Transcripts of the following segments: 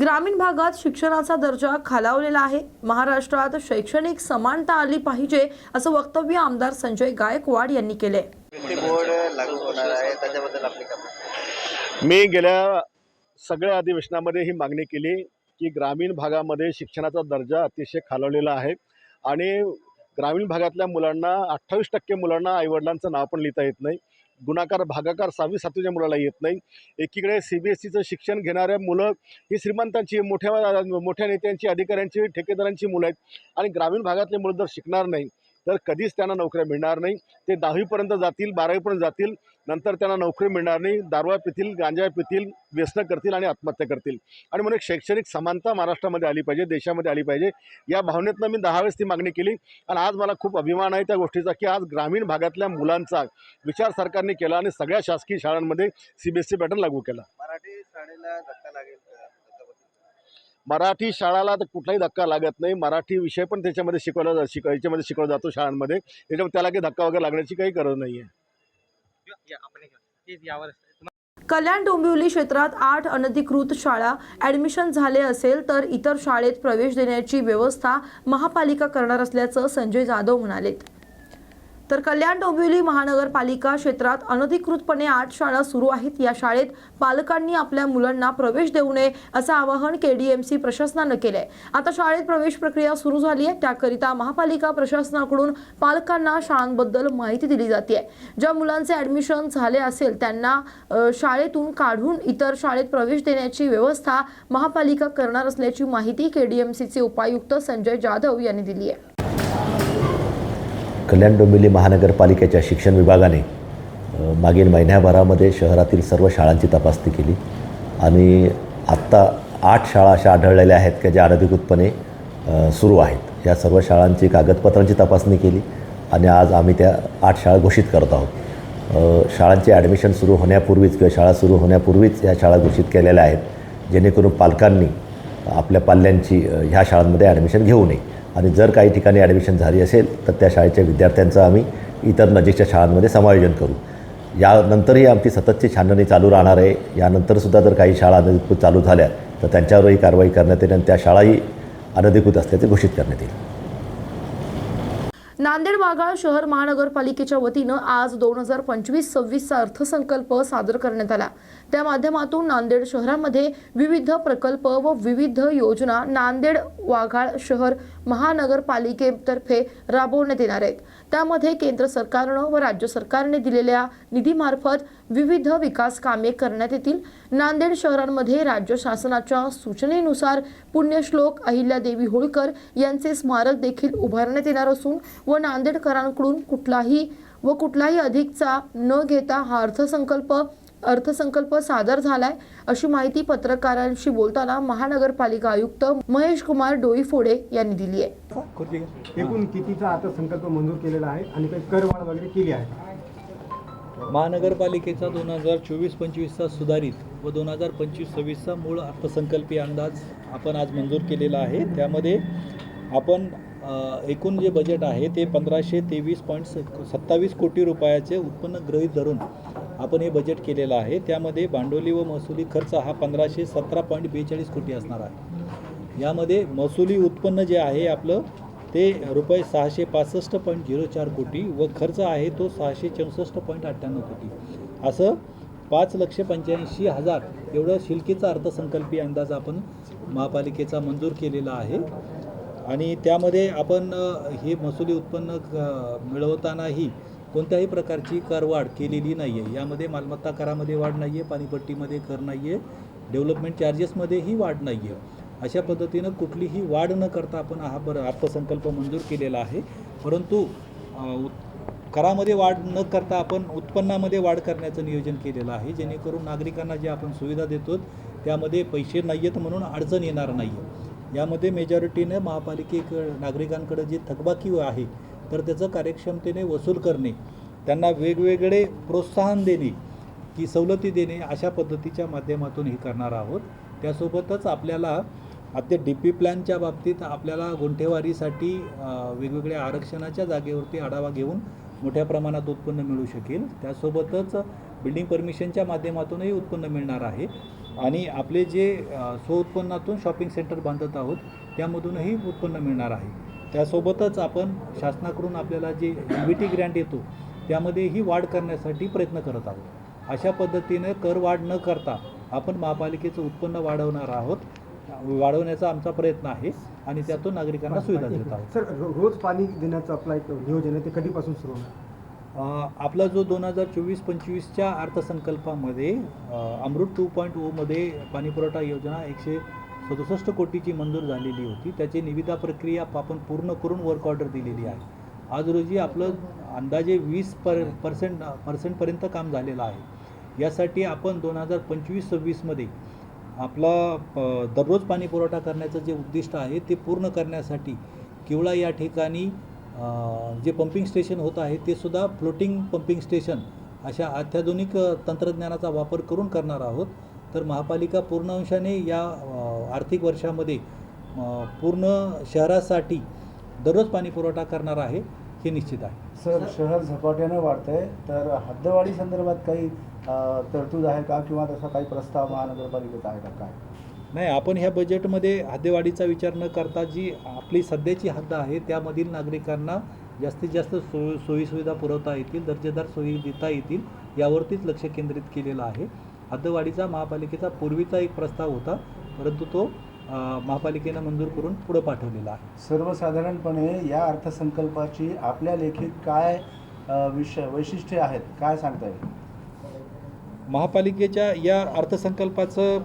ग्रामीण भागात शिक्षणाचा दर्जा खालावलेला आहे. महाराष्ट्रात शैक्षणिक समानता आली पाहिजे असं वक्तव्य आमदार संजय गायकवाड यांनी केले? मी गेल्या सगळ्या अधिवेशनामध्ये ही मागणी केली की ग्रामीण भागामध्ये शिक्षणाचा दर्जा अतिशय खालावलेला आहे. आणि ग्रामीण भागातल्या मुलांना अठ्ठावीस टक्के मुलांना आईवडिलांचं नाव पण लिहिता येत नाही. गुणाकार भागाकार सहावी सातवीच्या मुलाला येत नाही. एकीकडे सी बी एस सीचं शिक्षण घेणाऱ्या मुलं ही श्रीमंतांची मोठ्या मोठ्या नेत्यांची अधिकाऱ्यांची ठेकेदारांची मुलं आहेत. आणि ग्रामीण भागातले मुलं जर शिकणार नाही तर कधीच त्यांना नोकऱ्या मिळणार नाही. ते दहावीपर्यंत जातील बारावीपर्यंत जातील नंतर त्यांना नोकरी मिळणार नाही. दारवा पितील गांजा पितील व्यसनं करतील आणि आत्महत्या करतील. आणि म्हणून एक शैक्षणिक समानता महाराष्ट्रामध्ये आली पाहिजे देशामध्ये आली पाहिजे. या भावनेतनं मी दहा वेळेस ती मागणी केली. आणि आज मला खूप अभिमान आहे त्या गोष्टीचा की आज ग्रामीण भागातल्या मुलांचा विचार सरकारने केला आणि सगळ्या शासकीय शाळांमध्ये C B S C pattern लागू केला. मराठी शाळेला धक्का लागेल. मराठी शाळाला तर कुठलाही धक्का लागत नाही. मराठी विषय पण त्याच्यामध्ये शिकवला जा शिक याच्यामध्ये शिकवला जातो शाळांमध्ये. त्याच्यामुळे त्याला काही धक्का वगैरे लागण्याची काही गरज नाही आहे कल्याण डोंबिवली क्षेत्रात आठ अनधिकृत शाळा ॲडमिशन झाले असेल तर इतर शाळेत प्रवेश देण्याची व्यवस्था महापालिका करणार असल्याचं संजय जाधव म्हणालेत. तर कल्याण डोंबिवली महानगरपालिका क्षेत्रात अनधिकृतपणे आठ शाळा सुरू आहेत. या शाळेत पालकांनी आपल्या मुलांना प्रवेश देऊ नये असं आवाहन केडीएमसी प्रशासनानं केलंय. आता शाळेत प्रवेश प्रक्रिया सुरू झाली आहे. त्याकरिता महापालिका प्रशासनाकडून पालकांना शाळांबद्दल माहिती दिली जाते. ज्या मुलांचे ॲडमिशन झाले असेल त्यांना शाळेतून काढून इतर शाळेत प्रवेश देण्याची व्यवस्था महापालिका करणार असल्याची माहिती केडीएमसीचे उपायुक्त संजय जाधव यांनी दिली आहे. कल्याण डोंबिवली महानगरपालिकेच्या शिक्षण विभागाने मागील महिन्याभरामध्ये शहरातील सर्व शाळांची तपासणी केली. आणि आत्ता आठ शाळा अशा आढळलेल्या आहेत की ज्या अनधिकृतपणे सुरू आहेत. या सर्व शाळांची कागदपत्रांची तपासणी केली आणि आज आम्ही त्या आठ शाळा घोषित करत आहोत. शाळांची शाळांचे ॲडमिशन सुरू होण्यापूर्वीच किंवा शाळा सुरू होण्यापूर्वीच या शाळा घोषित केलेल्या आहेत जेणेकरून पालकांनी आपल्या पाल्यांची ह्या शाळांमध्ये ॲडमिशन घेऊ नये. आणि जर काही ठिकाणी ॲडमिशन झाली असेल तर त्या शाळेच्या विद्यार्थ्यांचं आम्ही इतर नजीकच्या शाळांमध्ये समायोजन करू. यानंतरही आमची सततची छाननी चालू राहणार आहे. यानंतरसुद्धा जर काही शाळा अनधिकृत चालू झाल्या तर त्यांच्यावरही कारवाई करण्यात येईल आणि त्या शाळाही अनधिकृत असल्याचे घोषित करण्यात येईल. नांदेड वाघाळ शहर महानगरपालिकेच्या वतीनं आज दोन हजार पंचवीस सव्वीसचा अर्थसंकल्प सादर करण्यात आला. त्या माध्यमातून नांदेड शहरामध्ये विविध प्रकल्प व विविध योजना नांदेड वाघाळ शहर महानगरपालिकेतर्फे राबवण्यात येणार आहेत. त्यामध्ये केंद्र सरकारनं व राज्य सरकारने दिलेल्या निधीमार्फत विविध विकास कामे करण्यात येतील. नांदेड शहरांमध्ये राज्य शासनाच्या सूचनेनुसार पुण्यश्लोक अहिल्यादेवी होळकर यांचे स्मारक देखील उभारण्यात येणार असून व नांदेडकरांकडून कुठलाही व कुठलाही अधिकचा न घेता हा अर्थसंकल्प अर्थसंकल्प सादर झालाय अशी माहिती पत्रकारांशी बोलताना महानगरपालिका आयुक्त महेश कुमार डोईफोडे यांनी दिली आहे. एकूण कितीचा आता संकल्प मंजूर केलेला आहे आणि काही करवाढ वगैरे केली आहे? महानगरपालिकेचा दोन हजार चोवीस पंचवीसचा सुधारित व दोन हजार पंचवीस सव्वीसचा मूळ अर्थसंकल्पीय अंदाज आपण आज मंजूर केलेला आहे. त्यामध्ये आपण एकूण जे बजेट आहे ते पंधराशे तेवीस पॉईंट सत्तावीस कोटी रुपयाचे उत्पन्न गृहीत धरून आपण हे बजेट केलेलं आहे. त्यामध्ये भांडवली व महसुली खर्च हा पंधराशे सतरा पॉईंट बेचाळीस कोटी असणार आहे. यामध्ये महसुली उत्पन्न जे आहे आपलं ते रुपये सहाशे पासष्ट पॉईंट झिरो चार कोटी व खर्च आहे तो सहाशे चौसष्ट पॉईंट अठ्ठ्याण्णव कोटी. असं पाच लक्ष पंच्याऐंशी हजार एवढं शिल्कीचा अर्थसंकल्पीय अंदाज आपण महापालिकेचा मंजूर केलेला आहे. आणि त्यामध्ये आपण हे महसुली उत्पन्न मिळवतानाही कोणत्याही प्रकारची करवाढ केलेली नाही आहे यामध्ये मालमत्ता करामध्ये वाढ नाही आहे पाणीपट्टीमध्ये कर नाही आहे डेव्हलपमेंट चार्जेसमध्येही वाढ नाही आहे अशा पद्धतीनं कुठलीही वाढ न करता आपण हा बरं अर्थसंकल्प मंजूर केलेला आहे. परंतु करामध्ये वाढ न करता आपण उत्पन्नामध्ये वाढ करण्याचं नियोजन केलेलं आहे. जेणेकरून नागरिकांना जे आपण सुविधा देतो त्यामध्ये पैसे नाही आहेत म्हणून अडचण येणार नाही आहे यामध्ये मेजॉरिटीने महापालिकेक नागरिकांकडे जी थकबाकी आहे तर त्याचं कार्यक्षमतेने वसूल करणे त्यांना वेगवेगळे प्रोत्साहन देणे की सवलती देणे अशा पद्धतीच्या माध्यमातून हे करणार आहोत. त्यासोबतच आपल्याला आता डी पी प्लॅनच्या बाबतीत आपल्याला गुंठेवारीसाठी वेगवेगळ्या आरक्षणाच्या जागेवरती आढावा घेऊन मोठ्या प्रमाणात उत्पन्न मिळू शकेल. त्यासोबतच बिल्डिंग परमिशनच्या माध्यमातूनही उत्पन्न मिळणार आहे. आणि आपले जे अ, स्वउत्पन्नातून शॉपिंग सेंटर बांधत आहोत त्यामधूनही उत्पन्न मिळणार आहे. त्यासोबतच आपण शासनाकडून आपल्याला जे एम व्ही टी ग्रँट येतो त्यामध्येही वाढ करण्यासाठी प्रयत्न करत आहोत. अशा पद्धतीने कर वाढ न करता आपण महापालिकेचं उत्पन्न वाढवणार आहोत. वाढवण्याचा आमचा प्रयत्न आहे आणि त्यातून नागरिकांना सुविधा देत आहोत. सर रोज पाणी देण्याचं आपला एक नियोजन आहे ते कधीपासून सुरू होणार? आपला जो दोन हजार चोवीस पंचवीसच्या अर्थसंकल्पामध्ये अमृत टू पॉईंट ओमध्ये पाणीपुरवठा योजना एकशे सदुसष्ट कोटीची मंजूर झालेली होती. त्याची निविदा प्रक्रिया आपण पूर्ण करून वर्क ऑर्डर दिलेली आहे. आज रोजी आपलं अंदाजे वीस पर पर्सेंट पर्सेंटपर्यंत काम झालेलं आहे. यासाठी आपण दोन हजार पंचवीस सव्वीसमध्ये आपला दररोज पाणी पुरवठा करण्याचं जे उद्दिष्ट आहे ते पूर्ण करण्यासाठी किवळा या ठिकाणी जे पंपिंग स्टेशन होत आहे ते सुद्धा फ्लोटिंग पंपिंग स्टेशन अशा अत्याधुनिक तंत्रज्ञानाचा वापर करून करणार आहोत. तर महापालिका पूर्ण अंशाने या आर्थिक वर्षामध्ये पूर्ण शहरासाठी दररोज पाणी पुरवठा करणार आहे हे निश्चित आहे. सर शहर झपाट्यानं वाढतंय तर हद्दवाढी संदर्भात काही तरतूद आहे का किंवा तसा काही प्रस्ताव महानगरपालिकेत आहे का काय? नाही आपण ह्या बजेटमध्ये हद्देवाढीचा विचार न करता जी आपली सध्याची हद्द आहे त्यामधील नागरिकांना जास्तीत जास्त सो सोयीसुविधा पुरवता येतील दर्जेदार सोयी देता येतील यावरतीच लक्ष केंद्रित केलेलं आहे. हद्दवाढीचा महापालिकेचा पूर्वीचा एक प्रस्ताव होता परंतु तो महापालिकेनं मंजूर करून पुढं पाठवलेला आहे. सर्वसाधारणपणे या अर्थसंकल्पाची आपल्या लेखी काय विषय वैशिष्ट्ये आहेत काय सांगता येईल? महापालिकेच्या या अर्थसंकल्पाचं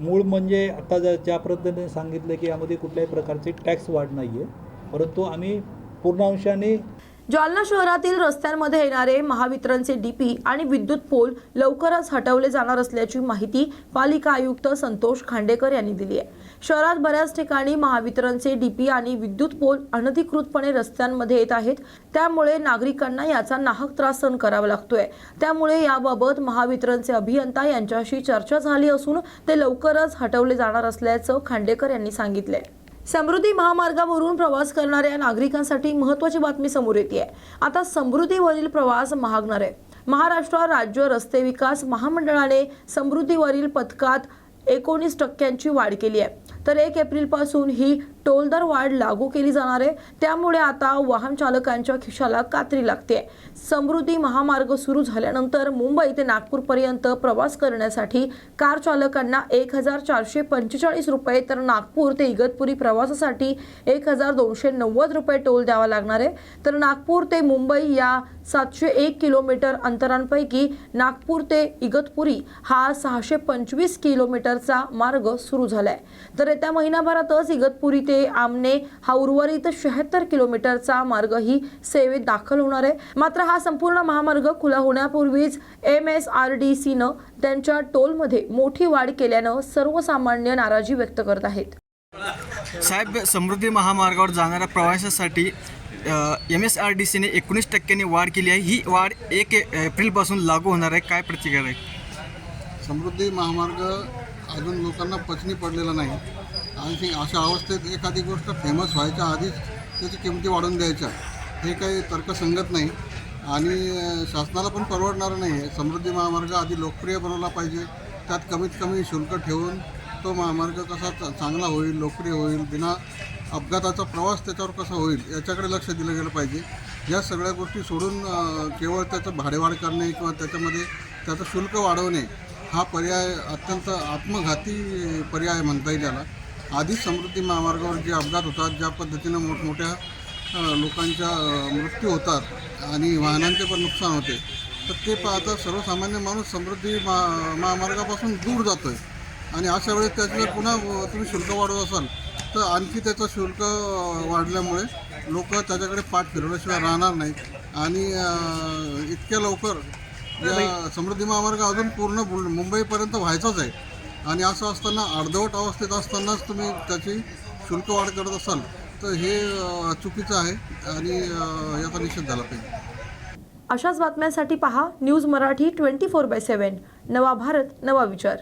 मूळ म्हणजे आता ज्या ज्या पद्धतीने सांगितलं की यामध्ये कुठल्याही प्रकारचे टॅक्स वाढ नाही आहे परंतु आम्ही पूर्ण अंशाने जालना शहरातील रस्त्यांमध्ये येणारे महावितरणचे डीपी आणि विद्युत पोल लवकरच हटवले जाणार असल्याची माहिती पालिका आयुक्त संतोष खांडेकर यांनी दिली आहे. शहरात बऱ्याच ठिकाणी महावितरणचे डीपी आणि विद्युत पोल अनधिकृतपणे रस्त्यांमध्ये येत आहेत. त्यामुळे नागरिकांना याचा नाहक त्रास सहन करावा लागतोय. त्यामुळे याबाबत महावितरणचे अभियंता यांच्याशी चर्चा झाली असून ते लवकरच हटवले जाणार असल्याचं खांडेकर यांनी सांगितलंय. समृद्धी महामार्गावरून प्रवास करणाऱ्या नागरिकांसाठी महत्वाची बातमी समोर येते आता समृद्धीवरील प्रवास महागणार आहे. महाराष्ट्र राज्य रस्ते विकास महामंडळाने समृद्धीवरील पथकात एकोणीस टक्क्यांची वाढ केली आहे. तर एक एप्रिलपासून ही टोलदर वाढ लागू केली जाणार आहे. त्यामुळे आता वाहन चालकांच्या खिशाला कात्री लागते. समृद्धी महामार्ग सुरू झाल्यानंतर मुंबई ते नागपूरपर्यंत प्रवास करण्यासाठी कार चालकांना एक हजार चारशे पंचेचाळीस रुपये तर नागपूर ते इगतपुरी प्रवासासाठी एक हजार दोनशे नव्वद रुपये टोल द्यावा लागणार आहे. तर नागपूर ते मुंबई या सातशे एक किलोमीटर अंतरांपैकी नागपूर ते इगतपुरी हा सहाशे पंचवीस किलोमीटरचा मार्ग सुरू झालाय. तर येत्या महिनाभरातच इगतपुरी ते आमने हा उर्वरित शहात्तर किलोमीटरचा मार्गही सेवेत दाखल होणार आहे. मात्र हा संपूर्ण महामार्ग खुला होण्यापूर्वीच एम एस आर डी सीनं त्यांच्या टोलमध्ये मोठी वाढ केल्यानं सर्वसामान्य नाराजी व्यक्त करत आहेत. साहेब समृद्धी महामार्गावर जाणाऱ्या प्रवाशासाठी एम एस आर डी सीने एकोणीस टक्क्यांनी वाढ केली आहे. ही वाढ एक ए- एप्रिलपासून लागू होणार आहे. काय प्रतिक्रिया आहे? समृद्धी महामार्ग अजून लोकांना पचनी पडलेला नाही. आणि अशा अवस्थेत एखादी गोष्ट फेमस व्हायच्या आधीच त्याची किमती वाढवून द्यायच्या. हे काही तर्कसंगत नाही. आणि शासनाला पण परवडणारं नाही. आहे समृद्धी महामार्ग आधी लोकप्रिय बनवला पाहिजे. त्यात कमीत कमी शुल्क ठेवून तो महामार्ग कसा चांगला होईल लोकप्रिय होईल बिना अपघाताचा प्रवास त्याच्यावर कसा होईल याच्याकडे लक्ष दिलं गेलं पाहिजे. या सगळ्या गोष्टी सोडून केवळ त्याचं भाडेवाढ करणे किंवा त्याच्यामध्ये त्याचं शुल्क वाढवणे हा पर्याय अत्यंत आत्मघाती पर्याय म्हणता येईल याला. आधीच समृद्धी महामार्गावर जे अपघात होतात ज्या पद्धतीनं मोठमोठ्या लोकांच्या मृत्यू होतात आणि वाहनांचे पण नुकसान होते तर ते पाहता सर्वसामान्य माणूस समृद्धी महा महामार्गापासून दूर जातो आहे आणि अशा वेळेस त्याच्यावर पुन्हा अ, तुम्ही शुल्क वाढवत असाल तर आणखी त्याचं शुल्क वाढल्यामुळे लोक त्याच्याकडे पाठ फिरवल्याशिवाय राहणार नाहीत. आणि इतक्या लवकर या समृद्धी महामार्ग अजून पूर्ण बुल मुंबईपर्यंत व्हायचाच आहे. आणि असं असताना अर्धवट अवस्थेत असतानाच तुम्ही त्याची शुल्क वाढ करत असाल तर हे चुकीचं आहे आणि याचा निषेध झाला पाहिजे. अशाच बातम्यांसाठी पहा news Marathi twenty four by seven. नवा भारत नवा विचार.